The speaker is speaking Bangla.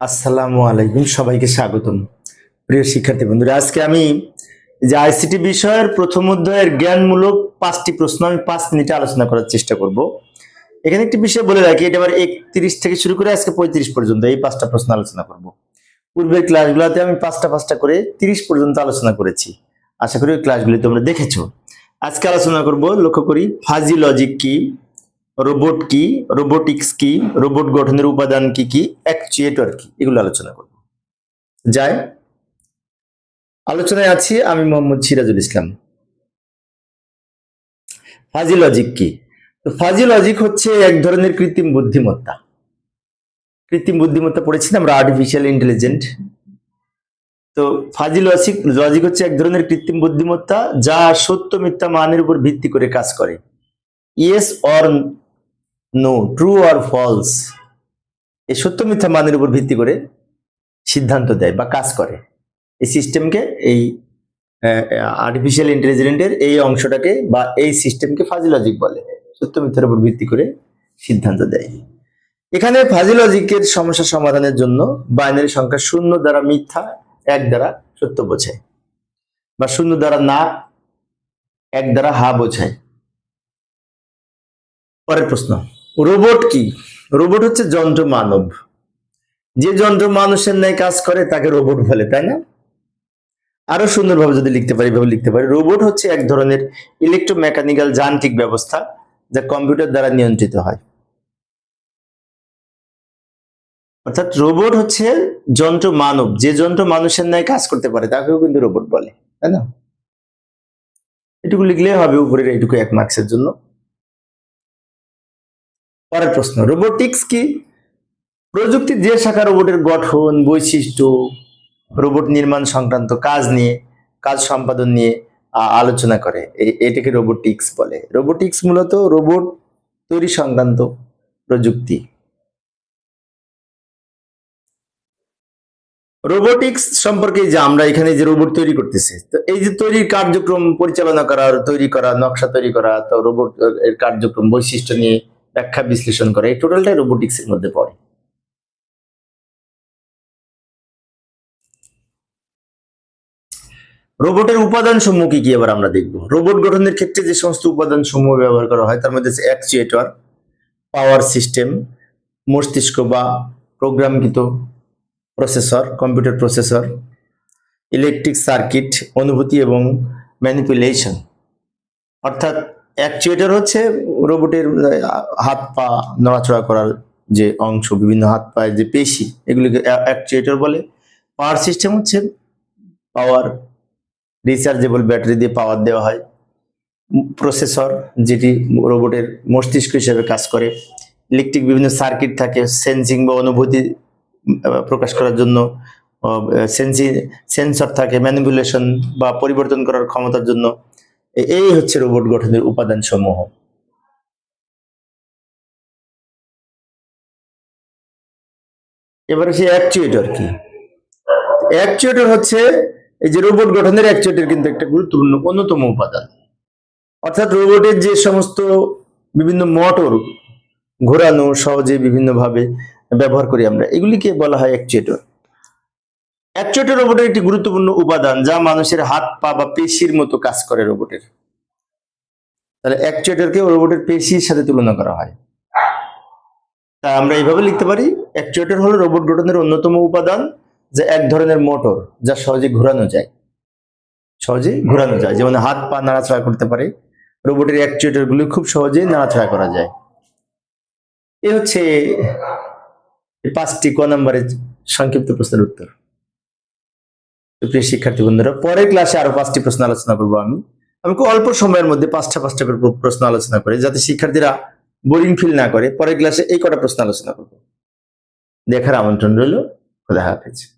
আসসালামু আলাইকুম, সবাইকে স্বাগতম। প্রিয় শিক্ষার্থী বন্ধুরা, আজকে আমি যে আইসিটি বিষয়ের প্রথম অধ্যায়ের জ্ঞানমূলক পাঁচটি প্রশ্ন আমি পাঁচ মিনিটে আলোচনা করার চেষ্টা করব। এখানে একটি বিষয় বলে রাখি, এটা আবার একত্রিশ থেকে শুরু করে আজকে পঁয়ত্রিশ পর্যন্ত এই পাঁচটা প্রশ্ন আলোচনা করব। পূর্বের ক্লাসগুলোতে আমি পাঁচটা পাঁচটা করে তিরিশ পর্যন্ত আলোচনা করেছি। আশা করি ওই ক্লাসগুলি তোমরা দেখেছ। আজকে আলোচনা করব, লক্ষ্য করি ফাজি লজিক কি? রোবট কি? রোবোটিক্স কি? রোবট গঠনের উপাদান কি কি? অ্যাকচুয়েটর কি? এগুলো আলোচনা করব। যাই। আলোচনায় আছি, আমি মোহাম্মদ সিরাজুল ইসলাম। ফাজি লজিক কি? তো ফাজি লজিক হচ্ছে এক ধরনের কৃত্রিম বুদ্ধিমত্তা। কৃত্রিম বুদ্ধিমত্তা পড়েছি আমরা আর্টিফিশিয়াল ইন্টেলিজেন্ট তো ফাজি লজিক লজিক হচ্ছে এক ধরনের কৃত্রিম বুদ্ধিমত্তা যা সত্য, মিথ্যা, মানের উপর ভিত্তি করে কাজ করে। Yes or no true or false এই সত্য মিথ্যা মানের উপর ভিত্তি করে সিদ্ধান্ত দেয় বা কাজ করে। এই সিস্টেমকে এই আর্টিফিশিয়াল ইন্টেলিজেন্টের এই অংশটাকে বা এই সিস্টেমকে ফাজি লজিক বলে। সত্য মিথ্যার উপর ভিত্তি করে সিদ্ধান্ত দেয়। এখানে ফাজি লজিকের সমস্যা সমাধানের জন্য বাইনারি সংখ্যা শূন্য দ্বারা মিথ্যা, এক দ্বারা সত্য বোঝায়। বা শূন্য দ্বারা না, এক দ্বারা হা বোঝায়। পরের প্রশ্ন। রোবট কি? রোবট হচ্ছে যন্ত্র মানব। যে যন্ত্র মানুষের ন্যায় কাজ করে, তাকে রোবট বলে, তাই না? আরও সুন্দরভাবে যদি লিখতে পারি, এভাবে লিখতে পারি। রোবট হচ্ছে এক ধরনের ইলেকট্রোমেকানিক্যাল যান্ত্রিক ব্যবস্থা যা কম্পিউটার দ্বারা নিয়ন্ত্রিত হয়। অর্থাৎ রোবট হচ্ছে যন্ত্র মানব। যে যন্ত্র মানুষের ন্যায় কাজ করতে পারে, তাকেও কিন্তু রোবট বলে, তাই না? এটুকু লিখলে হবে উপরের এইটুকু এক মার্কসের জন্য। পরের প্রশ্ন রোবোটিক্স কি? প্রযুক্তির যে শাখা রোবটের গঠন, বৈশিষ্ট্য রোবট নির্মাণ সংক্রান্ত কাজ নিয়ে, কাজ সম্পাদন নিয়ে আলোচনা করে। এটাকে রোবোটিক্স বলে। রোবোটিক্স মূলত রোবট তৈরি সংক্রান্ত প্রযুক্তি। রোবোটিক্স সম্পর্কে যে আমরা এখানে যে রোবট তৈরি করতেছি, তো এই যে তৈরির কার্যক্রম পরিচালনা করা, তৈরি করা, নকশা তৈরি করা, তো রোবট এর কার্যক্রম বৈশিষ্ট্য নিয়ে ব্যাখ্যা বিশ্লেষণ করা। এই টোটালটাই রোবোটিক্স এর মধ্যে পড়ে। রোবটের উপাদান সমূহ কি কি এবার আমরা দেখব। রোবট গঠনের ক্ষেত্রে যে সমস্ত উপাদান সমূহ ব্যবহার করা হয়, তার মধ্যে অ্যাকচুয়েটর পাওয়ার সিস্টেম মস্তিষ্ক বা প্রোগ্রামকৃত processor computer processor electric circuit অনুভূতি এবং ম্যানিপুলেশন অর্থাৎ অ্যাকচুয়েটর হচ্ছে রোবটের হাত পা নড়াচড়া করার যে অংশ, বিভিন্ন হাত পায়ের যে পেশি, এগুলিকে অ্যাকচুয়েটর বলে। পাওয়ার সিস্টেম হচ্ছে পাওয়ার রিচার্জেবল ব্যাটারি দিয়ে পাওয়ার দেওয়া হয়। প্রসেসর যেটি রোবটের মস্তিষ্ক হিসেবে কাজ করে। ইলেকট্রিক বিভিন্ন সার্কিট থাকে সেন্সিং বা অনুভূতি প্রকাশ করার জন্য সেন্সি সেন্সর থাকে ম্যানিপুলেশন বা পরিবর্তন করার ক্ষমতার জন্য। এই হচ্ছে রোবট গঠনের উপাদান সমূহ এবারে সেই অ্যাকচুয়েটর কি? অ্যাকচুয়েটর হচ্ছে এই যে রোবট গঠনের অ্যাকচুয়েটর কিন্তু একটা গুরুত্বপূর্ণ অন্যতম উপাদান। অর্থাৎ রোবটের যে সমস্ত বিভিন্ন মোটর ঘোরানো সহজে বিভিন্নভাবে ব্যবহার করি আমরা, এগুলিকে বলা হয় অ্যাকচুয়েটর অ্যাকচুয়েটর রোবটের একটি গুরুত্বপূর্ণ উপাদান যা মানুষের হাত, পা বা পেশির মতো কাজ করে রোবটের। তাহলে অ্যাকচুয়েটরকে রোবটের পেশির সাথে তুলনা করা হয়। আমরা এইভাবে লিখতে পারি অ্যাকচুয়েটর হলো রোবট গঠনের অন্যতম উপাদান যা এক ধরনের মোটর যা সহজে ঘোরানো যায়। সহজে ঘোরানো যায়, যেমন হাত পা নাড়াচাড়া করতে পারে। রোবটের অ্যাকচুয়েটর গুলি খুব সহজে নাড়াচাড়া করা যায়। এ হচ্ছে পাঁচটি ক নম্বরের সংক্ষিপ্ত প্রশ্নের উত্তর। প্রিয় শিক্ষার্থী বন্ধুরা, পরের ক্লাসে আরও পাঁচটি প্রশ্ন আলোচনা করব আমি। আমি খুব অল্প সময়ের মধ্যে পাঁচটা পাঁচটা করে প্রশ্ন আলোচনা করি, যাতে শিক্ষার্থীরা বোরিং ফিল না করে পরের ক্লাসে এই কটা প্রশ্ন আলোচনা করব। দেখার আমন্ত্রণ রইল। খোদা হাফেজ।